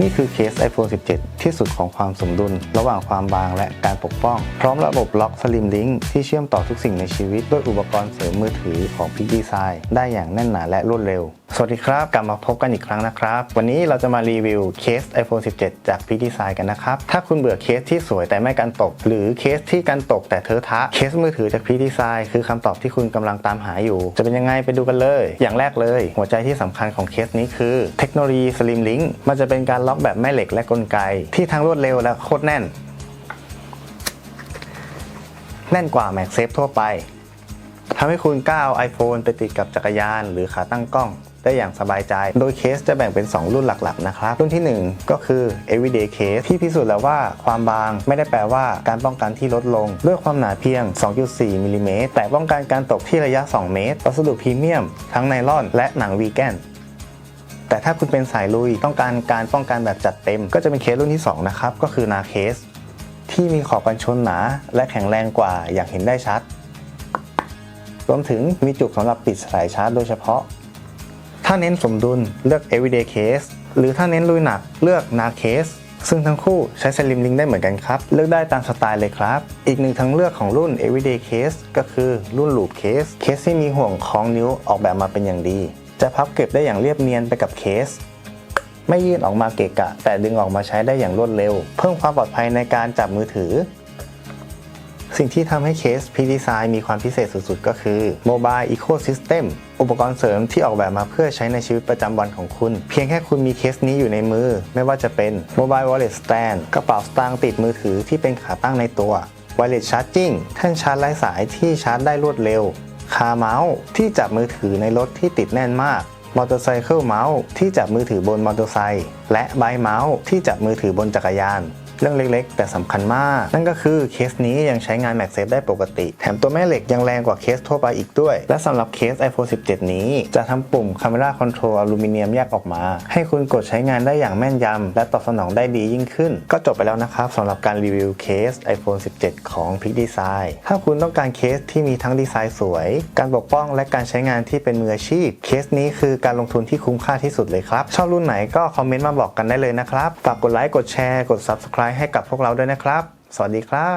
นี่คือเคส iPhone 17 ที่สุดของความสมดุล ระหว่างความบางและการปกป้อง พร้อมระบบล็อกสลิมลิงค์ที่เชื่อมต่อทุกสิ่งในชีวิต ด้วยอุปกรณ์เสริมมือถือของ Peak Design ได้อย่างแน่นหนาและรวดเร็ว สวัสดีครับ กลับมาพบกันอีกครั้งนะครับ วันนี้เราจะมารีวิวเคส iPhone 17 จาก Peak Design กันนะครับ ถ้าคุณเบื่อเคสที่สวยแต่ไม่กันตก หรือเคสที่กันตกแต่เทอะทะ เคสมือถือจาก Peak Design คือคำตอบที่คุณกำลังตามหาอยู่ จะเป็นยังไงไปดูกันเลย อย่างแรกเลย หัวใจที่สำคัญของเคสนี้คือ เทคโนโลยี Slim Link มันจะเป็นการล็อกแบบแม่เหล็กและกลไก ที่ทั้งรวดเร็วและโคตรแน่น แน่นกว่า MagSafe ทั่วไปทำให้คุณก้าเอา iPhone ไปติดกับจักรยาน หรือขาตั้งกล้อง ได้อย่างสบายใจ โดยเคสจะแบ่งเป็น 2 รุ่นหลักๆนะครับ รุ่นที่ 1 ก็คือ everyday case ที่พิสูจน์แล้วว่าความบางไม่ได้แปลว่าการป้องกันที่ลดลง ด้วยความหนาเพียง 2.4มิลลิเมตรแต่ป้องกันการตกที่ระยะ 2 เมตรวัสดุพรีเมียม ทั้งไนลอน และหนังวีแกนแต่ถ้าคุณเป็นสายลุยต้องการการป้องกันแบบจัดเต็ม ก็จะเป็นเคสรุ่นที่ 2 นะครับ ก็คือนาเคส ที่มีขอบกันชนหนา และแข็งแรงกว่าอย่างเห็นได้ชัด รวมถึงมีจุกสำหรับปิดสายชาร์จโดยเฉพาะ ถ้าเน้นสมดุลเลือก everyday case หรือถ้าเน้นลุยหนักเลือก na case ซึ่งทั้งคู่ใช้ slim link ได้เหมือนกันครับ เลือกได้ตามสไตล์เลยครับ อีกหนึ่งทางเลือกของรุ่น everyday case ก็คือรุ่น loop case เคสที่มีห่วงคล้องนิ้วออกแบบมาเป็นอย่างดี จะพับเก็บได้อย่างเรียบเนียนไปกับเคส ไม่ยื่นออกมาเกะกะ แต่ดึงออกมาใช้ได้อย่างรวดเร็ว เพิ่มความปลอดภัยในการจับมือถือ สิ่งที่ทำให้เคส P Design มีความพิเศษสุดๆ ก็คือ Mobile Ecosystem อุปกรณ์เสริมที่ออกแบบมาเพื่อใช้ในชีวิตประจำวันของคุณ เพียงแค่คุณมีเคสนี้อยู่ในมือ ไม่ว่าจะเป็น Mobile Wallet Stand กระเป๋าสตางค์ติดมือถือที่เป็นขาตั้งในตัว Wireless Charging แท่นชาร์จไร้สายที่ชาร์จได้รวดเร็ว คาเมาส์ที่จับมือถือในรถที่ติดแน่นมากมอเตอร์ไซค์เมาส์ที่จับมือถือบนมอเตอร์ไซค์และไบเมาส์ที่จับมือถือบนจักรยาน เรื่องเล็กๆ แต่สำคัญมาก นั่นก็คือเคสนี้ยังใช้งาน MagSafe ได้ปกติ แถมตัวแม่เหล็กยังแรงกว่าเคสทั่วไปอีกด้วย และสำหรับเคส iPhone 17 นี้ จะทำปุ่ม Camera Control อลูมิเนียมแยกออกมา ให้คุณกดใช้งานได้อย่างแม่นยำและตอบสนองได้ดียิ่งขึ้น ก็จบไปแล้วนะครับสำหรับการรีวิวเคส iPhone 17 ของ Peak Design ถ้าคุณต้องการเคสที่มีทั้งดีไซน์สวย การปกป้องและการใช้งานที่เป็นมืออาชีพ เคสนี้คือการลงทุนที่คุ้มค่าที่สุดเลยครับ ชอบรุ่นไหนก็คอมเมนต์มาบอกกันได้เลยนะครับ ฝากกดไลค์ กดแชร์ กด Subscribe ให้กับพวกเราด้วยนะครับ สวัสดีครับ